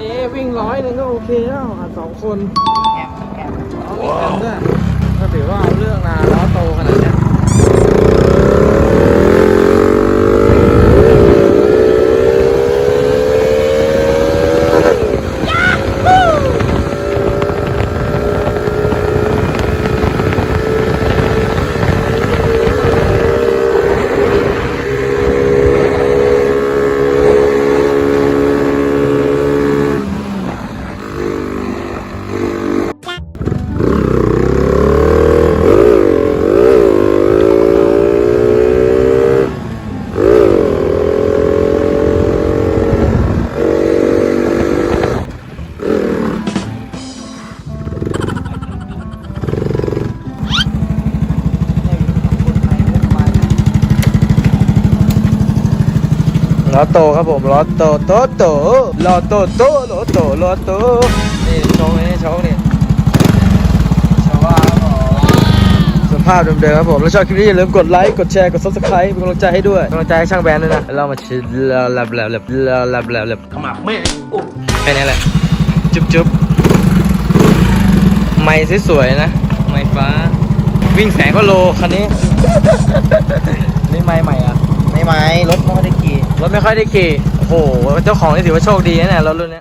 นี้วิ่งร้อยหนึงก็โอเคแล้วอะสองคนแอบแอบ ว้าว ก็ถือว่าเอาเรื่องนะแล้ว ล้อโตครับผมล้อโตโตโตล้อโตโตล้อโตล้อโตนี่โชว์นี่โชว์นี่ชาวบ้านครับผมสภาพเดิมๆครับผมแล้วชอบคลิปนี้อย่าลืมกดไลค์กดแชร์กด subscribe เป็นกำลังใจให้ด้วยกำลังใจให้ช่างแบรนด์ด้วยนะแล้วเรามาชิลลับลับลับลับลับลับขมับแม่โอ้แค่นี้แหละจุ๊บจุ๊บไม่สวยๆนะ ไม่ฟ้า วิ่งแสงก็โลคันนี้ไม่ใหม่อะ ไม่ไหมรถไม่ค่อยได้ขี่โอ้โห เจ้าของนี่ถือว่าโชคดีนะเนี่ยรถรุ่นเนี้ย